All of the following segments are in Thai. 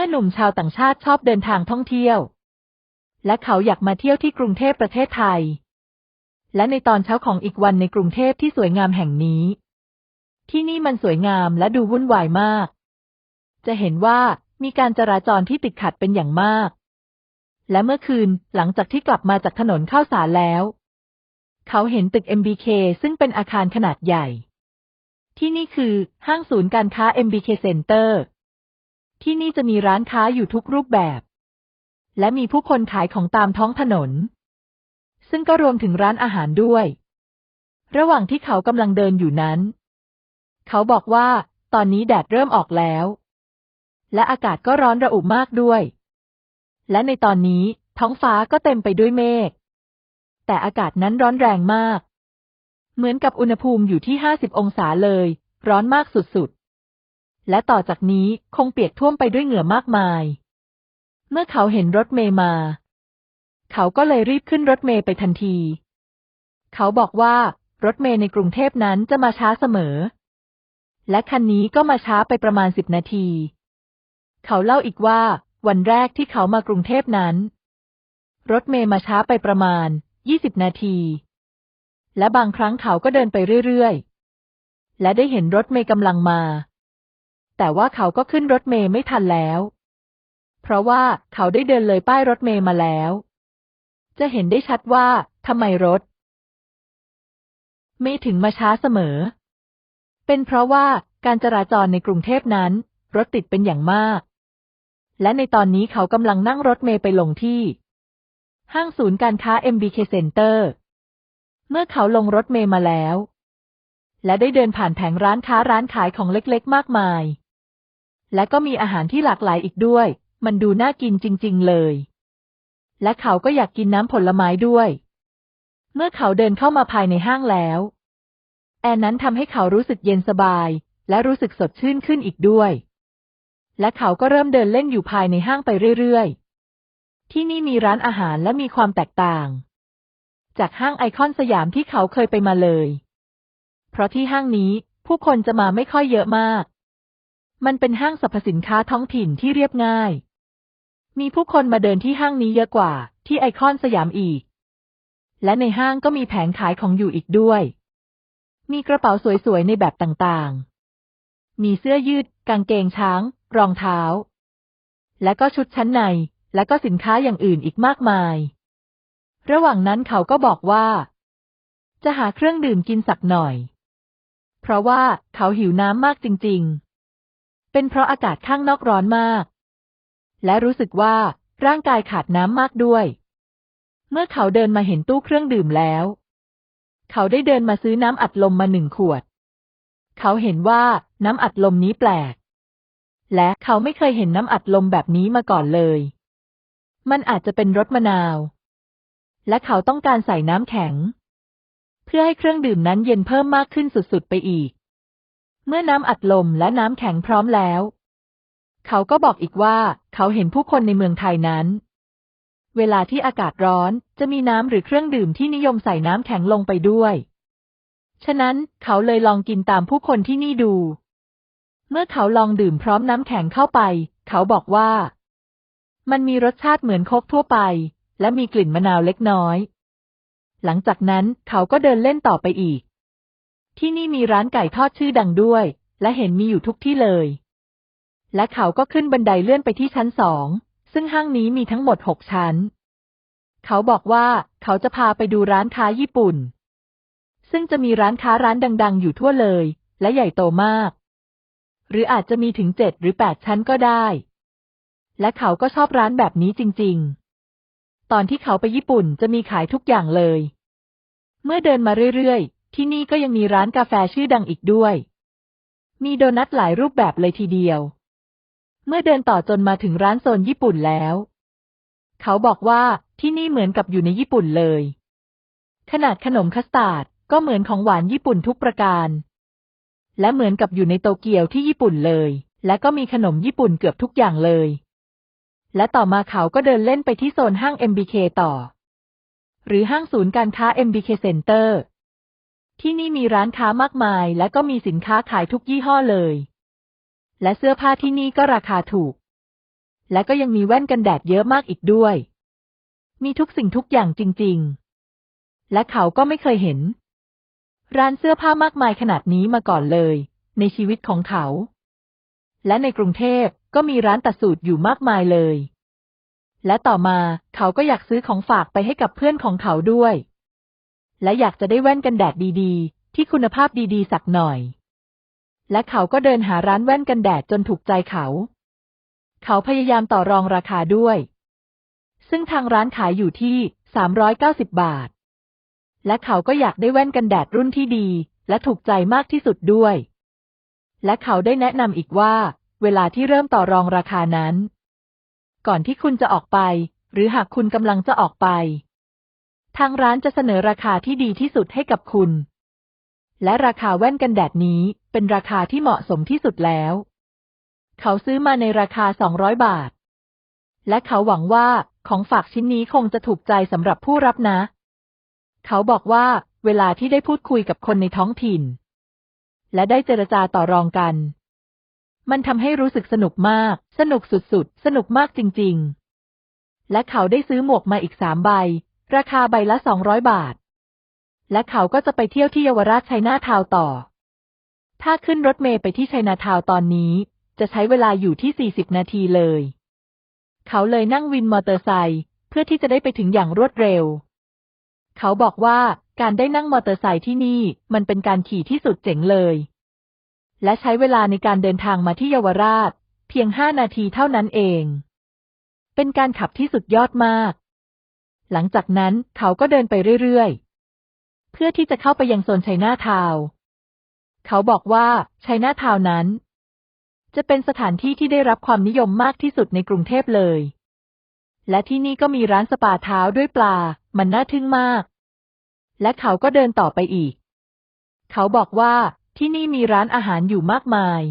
มื่อหนุ่มชาวต่างชาติชอบเดินทางท่องเที่ยว และเขาอยากมาเที่ยวที่กรุงเทพประเทศไทย และในตอนเช้าของอีกวันในกรุงเทพที่สวยงามแห่งนี้ ที่นี่มันสวยงามและดูวุ่นวายมาก จะเห็นว่ามีการจราจรที่ติดขัดเป็นอย่างมาก และเมื่อคืนหลังจากที่กลับมาจากถนนข้าวสารแล้ว เขาเห็นตึก MBK ซึ่งเป็นอาคารขนาดใหญ่ ที่นี่คือห้างศูนย์การค้า MBK Center ที่นี่จะมีร้านค้าอยู่ทุกรูปแบบ และมีผู้คนขายของตามท้องถนน ซึ่งก็รวมถึงร้านอาหารด้วย ระหว่างที่เขากำลังเดินอยู่นั้น เขาบอกว่า ตอนนี้แดดเริ่มออกแล้ว และอากาศก็ร้อนระอุมากด้วย และในตอนนี้ท้องฟ้าก็เต็มไปด้วยเมฆ แต่อากาศนั้นร้อนแรงมาก เหมือนกับอุณหภูมิอยู่ที่ห้าสิบองศาเลย ร้อนมากสุด และต่อจากนี้คงเปียกท่วมไปด้วยเหงื่อมากมาย เมื่อเขาเห็นรถเมย์มา เขาก็เลยรีบขึ้นรถเมย์ไปทันที เขาบอกว่ารถเมย์ในกรุงเทพนั้นจะมาช้าเสมอ และคันนี้ก็มาช้าไปประมาณสิบนาที เขาเล่าอีกว่าวันแรกที่เขามากรุงเทพนั้น รถเมย์มาช้าไปประมาณยี่สิบนาที และบางครั้งเขาก็เดินไปเรื่อยๆ และได้เห็นรถเมย์กำลังมา แต่ว่าเขาก็ขึ้นรถเมย์ไม่ทันแล้ว เพราะว่าเขาได้เดินเลยป้ายรถเมย์มาแล้ว จะเห็นได้ชัดว่าทำไมรถไม่ถึงมาช้าเสมอ เป็นเพราะว่าการจราจรในกรุงเทพนั้น รถติดเป็นอย่างมาก และในตอนนี้เขากำลังนั่งรถเมย์ไปลงที่ ห้างศูนย์การค้า MBK Center เมื่อเขาลงรถเมย์มาแล้ว และได้เดินผ่านแผงร้านค้าร้านขายของเล็กๆ มากมาย และก็มีอาหารที่หลากหลายอีกด้วย มันดูน่ากินจริง ๆ เลย และเขาก็อยากกินน้ำผลไม้ด้วย เมื่อเขาเดินเข้ามาภายในห้างแล้ว แอร์นั้นทำให้เขารู้สึกเย็นสบาย และรู้สึกสดชื่นขึ้นอีกด้วย และเขาก็เริ่มเดินเล่นอยู่ภายในห้างไปเรื่อย ๆ ที่นี่มีร้านอาหารและมีความแตกต่าง จากห้างไอคอนสยามที่เขาเคยไปมาเลย เพราะที่ห้างนี้ผู้คนจะมาไม่ค่อยเยอะมาก มันเป็นห้างสรรพสินค้าท้องถิ่นที่เรียบง่าย มีผู้คนมาเดินที่ห้างนี้เยอะกว่า ที่ไอคอนสยามอีก และในห้างก็มีแผงขายของอยู่อีกด้วย มีกระเป๋าสวยๆในแบบต่างๆ มีเสื้อยืด กางเกงช้าง รองเท้า และก็ชุดชั้นใน และก็สินค้าอย่างอื่นอีกมากมาย ระหว่างนั้นเขาก็บอกว่า จะหาเครื่องดื่มกินสักหน่อย เพราะว่าเขาหิวน้ำมากจริง ๆ เป็นเพราะอากาศข้างนอกร้อนมาก และรู้สึกว่าร่างกายขาดน้ำมากด้วย เมื่อเขาเดินมาเห็นตู้เครื่องดื่มแล้ว เขาได้เดินมาซื้อน้ำอัดลมมาหนึ่งขวด เขาเห็นว่าน้ำอัดลมนี้แปลก และเขาไม่เคยเห็นน้ำอัดลมแบบนี้มาก่อนเลย มันอาจจะเป็นรสมะนาว และเขาต้องการใส่น้ำแข็ง เพื่อให้เครื่องดื่มนั้นเย็นเพิ่มมากขึ้นสุดๆไปอีก เมื่อน้ำอัดลมและน้ำแข็งพร้อมแล้ว เขาก็บอกอีกว่าเขาเห็นผู้คนในเมืองไทยนั้น เวลาที่อากาศร้อนจะมีน้ำหรือเครื่องดื่มที่นิยมใส่น้ำแข็งลงไปด้วย ฉะนั้นเขาเลยลองกินตามผู้คนที่นี่ดู เมื่อเขาลองดื่มพร้อมน้ำแข็งเข้าไป เขาบอกว่า มันมีรสชาติเหมือนโคกทั่วไป และมีกลิ่นมะนาวเล็กน้อย หลังจากนั้นเขาก็เดินเล่นต่อไปอีก ที่นี่มีร้านไก่ทอดชื่อดังด้วย และเห็นมีอยู่ทุกที่เลย และเขาก็ขึ้นบันไดเลื่อนไปที่ชั้นสอง ซึ่งห้างนี้มีทั้งหมดหกชั้น เขาบอกว่าเขาจะพาไปดูร้านค้าญี่ปุ่น ซึ่งจะมีร้านค้าร้านดัง ๆ อยู่ทั่วเลย และใหญ่โตมาก หรืออาจจะมีถึงเจ็ดหรือแปดชั้นก็ได้ และเขาก็ชอบร้านแบบนี้จริง ๆ ตอนที่เขาไปญี่ปุ่นจะมีขายทุกอย่างเลย เมื่อเดินมาเรื่อยๆ ที่นี่ก็ยังมีร้านกาแฟชื่อดังอีกด้วย มีโดนัทหลายรูปแบบเลยทีเดียว เมื่อเดินต่อจนมาถึงร้านโซนญี่ปุ่นแล้ว เขาบอกว่าที่นี่เหมือนกับอยู่ในญี่ปุ่นเลย ขนาดขนมคัสตาร์ดก็เหมือนของหวานญี่ปุ่นทุกประการ และเหมือนกับอยู่ในโตเกียวที่ญี่ปุ่นเลย และก็มีขนมญี่ปุ่นเกือบทุกอย่างเลย และต่อมาเขาก็เดินเล่นไปที่โซนห้าง MBK ต่อ หรือห้างศูนย์การค้า MBK Center ที่นี่มีร้านค้ามากมายและก็มีสินค้าขายทุกยี่ห้อเลย และเสื้อผ้าที่นี่ก็ราคาถูก และก็ยังมีแว่นกันแดดเยอะมากอีกด้วย มีทุกสิ่งทุกอย่างจริง ๆ และเขาก็ไม่เคยเห็น ร้านเสื้อผ้ามากมายขนาดนี้มาก่อนเลย ในชีวิตของเขา และในกรุงเทพก็มีร้านตัดสูตรอยู่มากมายเลย และต่อมาเขาก็อยากซื้อของฝากไปให้กับเพื่อนของเขาด้วย และอยากจะได้แว่นกันแดดดีๆ ที่คุณภาพดีๆ สักหน่อย และเขาก็เดินหาร้านแว่นกันแดดจนถูกใจเขา เขาพยายามต่อรองราคาด้วย ซึ่งทางร้านขายอยู่ที่ 390 บาท และเขาก็อยากได้แว่นกันแดดรุ่นที่ดี และถูกใจมากที่สุดด้วย และเขาได้แนะนำอีกว่า เวลาที่เริ่มต่อรองราคานั้น ก่อนที่คุณจะออกไป หรือหากคุณกำลังจะออกไป ทางร้านจะเสนอราคาที่ดีที่สุดให้กับคุณ และราคาแว่นกันแดดนี้เป็นราคาที่เหมาะสมที่สุดแล้ว เขาซื้อมาในราคา 200 บาท และเขาหวังว่าของฝากชิ้นนี้คงจะถูกใจสำหรับผู้รับนะ เขาบอกว่าเวลาที่ได้พูดคุยกับคนในท้องถิ่น และได้เจรจาต่อรองกัน มันทำให้รู้สึกสนุกมาก สนุกสุดๆ สนุกมากจริง ๆ และเขาได้ซื้อหมวกมาอีกสามใบ ราคาใบละสองร้อยบาท และเขาก็จะไปเที่ยวที่เยาวราชไชัยนาทาวน์ต่อ ถ้าขึ้นรถเมล์ไปที่ไชัยนาทาวน์ตอนนี้ จะใช้เวลาอยู่ที่ 40 นาทีเลย เขาเลยนั่งวินมอเตอร์ไซค์เพื่อที่จะได้ไปถึงอย่างรวดเร็ว เขาบอกว่าการได้นั่งมอเตอร์ไซค์ที่นี่มันเป็นการขี่ที่สุดเจ๋งเลย และใช้เวลาในการเดินทางมาที่เยาวราช เพียงห้านาทีเท่านั้นเอง เป็นการขับที่สุดยอดมาก หลังจากนั้นเขาก็เดินไปเรื่อยๆ เพื่อที่จะเข้าไปยังโซนชัยนาทาวเขาบอกว่าชัยนาทาวน์นั้น จะเป็นสถานที่ที่ได้รับความนิยมมากที่สุดในกรุงเทพเลย และที่นี่ก็มีร้านสปาเท้าด้วยปลา มันน่าทึ่งมาก และเขาก็เดินต่อไปอีก เขาบอกว่าที่นี่มีร้านอาหารอยู่มากมาย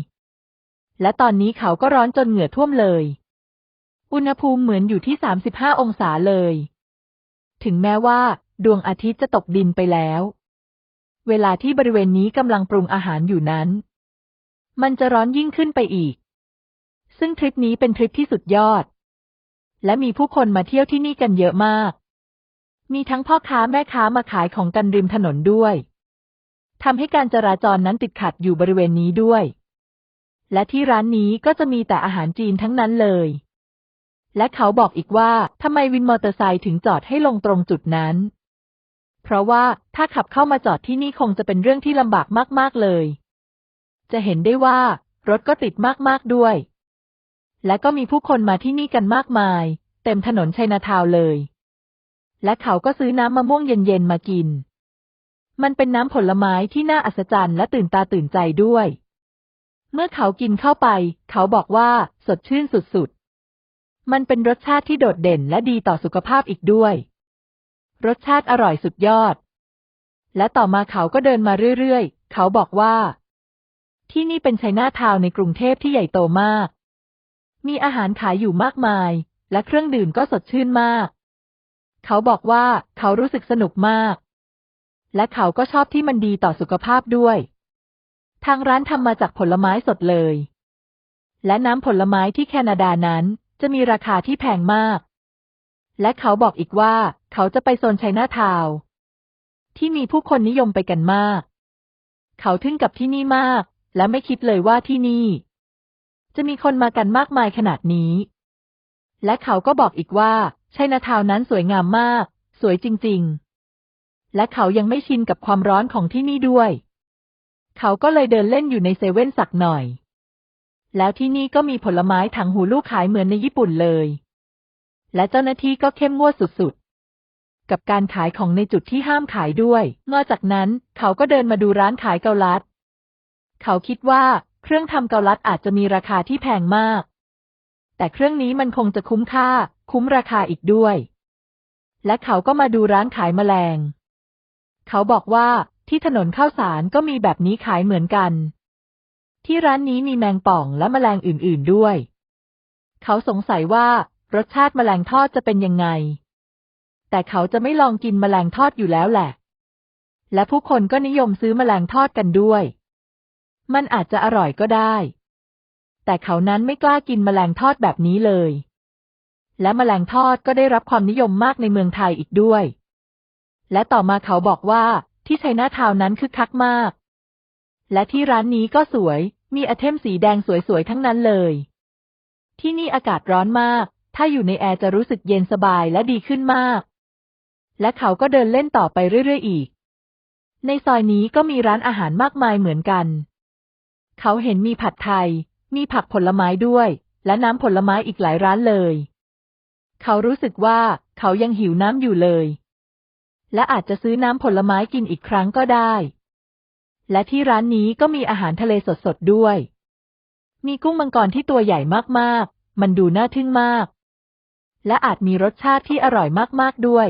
และตอนนี้เขาก็ร้อนจนเหงื่อท่วมเลย อุณหภูมิเหมือนอยู่ที่ 35 องศาเลย ถึงแม้ว่า ดวงอาทิตย์จะตกดินไปแล้ว เวลาที่บริเวณนี้กำลังปรุงอาหารอยู่นั้น มันจะร้อนยิ่งขึ้นไปอีก ซึ่งทริปนี้เป็นทริปที่สุดยอด และมีผู้คนมาเที่ยวที่นี่กันเยอะมาก มีทั้งพ่อค้าแม่ค้ามาขายของกันริมถนนด้วยทำให้การจราจรนั้นติดขัดอยู่บริเวณนี้ด้วย และที่ร้านนี้ก็จะมีแต่อาหารจีนทั้งนั้นเลย และเขาบอกอีกว่าทำไมวินมอเตอร์ไซค์ถึงจอดให้ลงตรงจุดนั้น เพราะว่าถ้าขับเข้ามาจอดที่นี่คงจะเป็นเรื่องที่ลำบากมาก ๆ เลย จะเห็นได้ว่ารถก็ติดมาก ๆ ด้วย และก็มีผู้คนมาที่นี่กันมากมาย เต็มถนนชัยนาทาวเลย และเขาก็ซื้อน้ำมะม่วงเย็น ๆ มากิน มันเป็นน้ำผลไม้ที่น่าอัศจรรย์และตื่นตาตื่นใจด้วย เมื่อเขากินเข้าไป เขาบอกว่าสดชื่นสุด ๆ มันเป็นรสชาติที่โดดเด่นและดีต่อสุขภาพอีกด้วย รสชาติอร่อยสุดยอด และต่อมาเขาก็เดินมาเรื่อยๆ เขาบอกว่า ที่นี่เป็นชัยนาทาวน์ในกรุงเทพที่ใหญ่โตมาก มีอาหารขายอยู่มากมาย และเครื่องดื่มก็สดชื่นมาก เขาบอกว่าเขารู้สึกสนุกมาก และเขาก็ชอบที่มันดีต่อสุขภาพด้วย ทางร้านทำมาจากผลไม้สดเลย และน้ำผลไม้ที่แคนาดานั้น จะมีราคาที่แพงมาก และเขาบอกอีกว่าเขาจะไปโซนชัยนาทาว ที่มีผู้คนนิยมไปกันมาก เขาทึ่งกับที่นี่มาก และไม่คิดเลยว่าที่นี่ จะมีคนมากันมากมายขนาดนี้ และเขาก็บอกอีกว่าชัยนาทาวนั้นสวยงามมาก สวยจริง ๆ และเขายังไม่ชินกับความร้อนของที่นี่ด้วย เขาก็เลยเดินเล่นอยู่ในเซเว่นสักหน่อย แล้วที่นี่ก็มีผลไม้ถังหูลูกขายเหมือนในญี่ปุ่นเลย และเจ้าหน้าที่ก็เข้มงวดสุดๆ กับการขายของในจุดที่ห้ามขายด้วย นอกจากนั้นเขาก็เดินมาดูร้านขายเกาลัด เขาคิดว่าเครื่องทำเกาลัดอาจจะมีราคาที่แพงมาก แต่เครื่องนี้มันคงจะคุ้มค่า คุ้มราคาอีกด้วย และเขาก็มาดูร้านขายแมลง เขาบอกว่าที่ถนนข้าวสารก็มีแบบนี้ขายเหมือนกัน ที่ร้านนี้มีแมงป่องและแมลงอื่นๆด้วย เขาสงสัยว่ารสชาติแมลงทอดจะเป็นยังไง แต่เขาจะไม่ลองกินแมลงทอดอยู่แล้วแหละ และผู้คนก็นิยมซื้อแมลงทอดกันด้วย มันอาจจะอร่อยก็ได้ แต่เขานั้นไม่กล้ากินแมลงทอดแบบนี้เลย และแมลงทอดก็ได้รับความนิยมมากในเมืองไทยอีกด้วย และต่อมาเขาบอกว่าที่ไชน่าทาวน์นั้นคึกคักมาก และที่ร้านนี้ก็สวย มีไอเทมสีแดงสวยๆ ทั้งนั้นเลย ที่นี่อากาศร้อนมาก ถ้าอยู่ในแอร์จะรู้สึกเย็นสบายและดีขึ้นมาก และเขาก็เดินเล่นต่อไปเรื่อยๆ อีก ในซอยนี้ก็มีร้านอาหารมากมายเหมือนกัน เขาเห็นมีผัดไทย มีผักผลไม้ด้วย และน้ำผลไม้อีกหลายร้านเลย เขารู้สึกว่าเขายังหิวน้ำอยู่เลย และอาจจะซื้อน้ำผลไม้กินอีกครั้งก็ได้ และที่ร้านนี้ก็มีอาหารทะเลสดๆด้วย มีกุ้งมังกรที่ตัวใหญ่มากๆ มันดูน่าทึ่งมาก และอาจมีรสชาติที่อร่อยมากๆด้วย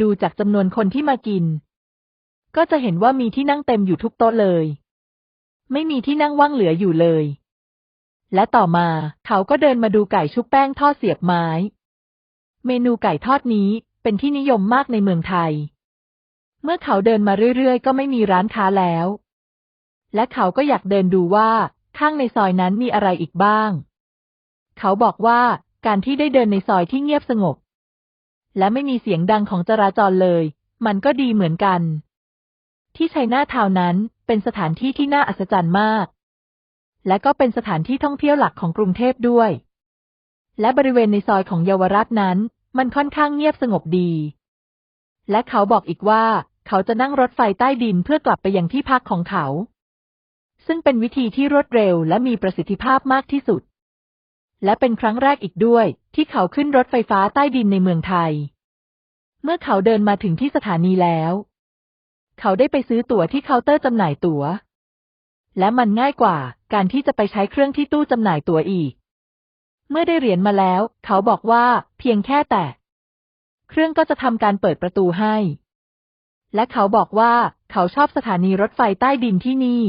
ดูจากจำนวนคนที่มากิน ก็จะเห็นว่ามีที่นั่งเต็มอยู่ทุกโต๊ะเลย ไม่มีที่นั่งว่างเหลืออยู่เลย และต่อมาเขาก็เดินมาดูไก่ชุบแป้งทอดเสียบไม้ เมนูไก่ทอดนี้เป็นที่นิยมมากในเมืองไทย เมื่อเขาเดินมาเรื่อยๆ ก็ไม่มีร้านค้าแล้ว และเขาก็อยากเดินดูว่าข้างในซอยนั้นมีอะไรอีกบ้าง เขาบอกว่าการที่ได้เดินในซอยที่เงียบสงบ และไม่มีเสียงดังของจราจรเลย มันก็ดีเหมือนกัน ที่ชัยนาทาวน์นั้นเป็นสถานที่ที่น่าอัศจรรย์มาก และก็เป็นสถานที่ท่องเที่ยวหลักของกรุงเทพด้วย และบริเวณในซอยของเยาวราชนั้น มันค่อนข้างเงียบสงบดี และเขาบอกอีกว่า เขาจะนั่งรถไฟใต้ดินเพื่อกลับไปยังที่พักของเขา ซึ่งเป็นวิธีที่รวดเร็วและมีประสิทธิภาพมากที่สุด และเป็นครั้งแรกอีกด้วย ที่เขาขึ้นรถไฟฟ้าใต้ดินในเมืองไทย เมื่อเขาเดินมาถึงที่สถานีแล้ว เขาได้ไปซื้อตั๋วที่เคาน์เตอร์จำหน่ายตั๋ว และมันง่ายกว่า การที่จะไปใช้เครื่องที่ตู้จำหน่ายตั๋วอีก เมื่อได้เหรียญมาแล้ว เขาบอกว่าเพียงแค่แตะ เครื่องก็จะทำการเปิดประตูให้ และเขาบอกว่าเขาชอบสถานีรถไฟใต้ดินที่นี่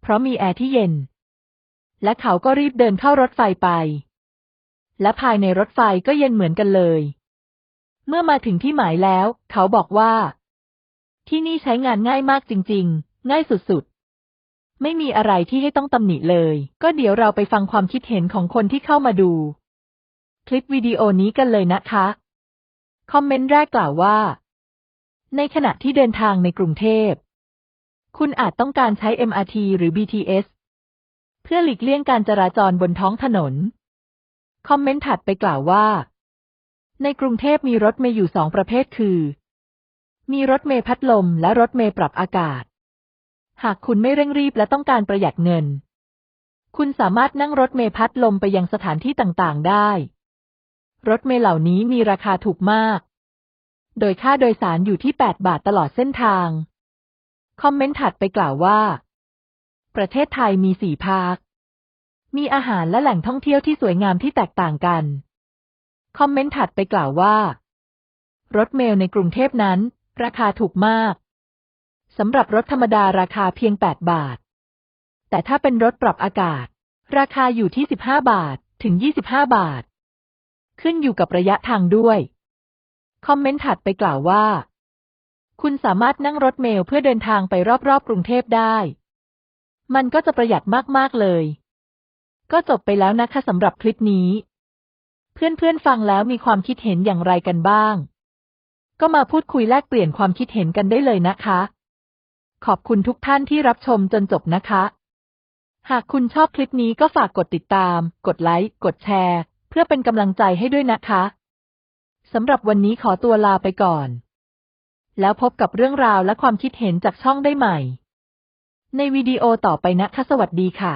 เพราะมีแอร์ที่เย็น และเขาก็รีบเดินเข้ารถไฟไป และภายในรถไฟก็เย็นเหมือนกันเลย เมื่อมาถึงที่หมายแล้ว เขาบอกว่า ที่นี่ใช้งานง่ายมากจริง ๆ ง่ายสุดๆไม่มีอะไรที่ให้ต้องตำหนิเลย ก็เดี๋ยวเราไปฟังความคิดเห็นของคนที่เข้ามาดู คลิปวิดีโอนี้กันเลยนะคะ คอมเมนต์แรกกล่าวว่า ในขณะที่เดินทางในกรุงเทพ คุณอาจต้องการใช้ MRT หรือ BTS เพื่อหลีกเลี่ยงการจราจรบนท้องถนน คอมเมนต์ถัดไปกล่าวว่า ในกรุงเทพมีรถเมย์อยู่สองประเภทคือ มีรถเมย์พัดลมและรถเมย์ปรับอากาศ หากคุณไม่เร่งรีบและต้องการประหยัดเงิน คุณสามารถนั่งรถเมย์พัดลมไปยังสถานที่ต่างๆ ได้ รถเมล์เหล่านี้มีราคาถูกมาก โดยค่าโดยสารอยู่ที่ 8 บาทตลอดเส้นทาง คอมเมนต์ถัดไปกล่าวว่า ประเทศไทยมีสี่ภาค มีอาหารและแหล่งท่องเที่ยวที่สวยงามที่แตกต่างกัน คอมเมนต์ถัดไปกล่าวว่า รถเมล์ในกรุงเทพนั้น ราคาถูกมาก สำหรับรถธรรมดาราคาเพียง 8 บาท แต่ถ้าเป็นรถปรับอากาศ ราคาอยู่ที่ 15 บาทถึง 25 บาท ขึ้นอยู่กับระยะทางด้วย คอมเมนต์ถัดไปกล่าวว่า คุณสามารถนั่งรถเมล์เพื่อเดินทางไปรอบๆกรุงเทพได้ มันก็จะประหยัดมากๆเลย ก็จบไปแล้วนะคะสำหรับคลิปนี้ เพื่อนๆฟังแล้วมีความคิดเห็นอย่างไรกันบ้าง ก็มาพูดคุยแลกเปลี่ยนความคิดเห็นกันได้เลยนะคะ ขอบคุณทุกท่านที่รับชมจนจบนะคะหากคุณชอบคลิปนี้ก็ฝากกดติดตาม กดไลค์ กดแชร์ พื่อเป็นกำลังใจให้ด้วยนะคะสำหรับวันนี้ขอตัวลาไปก่อน แล้วพบกับเรื่องราวและความคิดเห็นจากช่องได้ใหม่ ในวิดีโอต่อไปนะคะสวัสดีค่ะ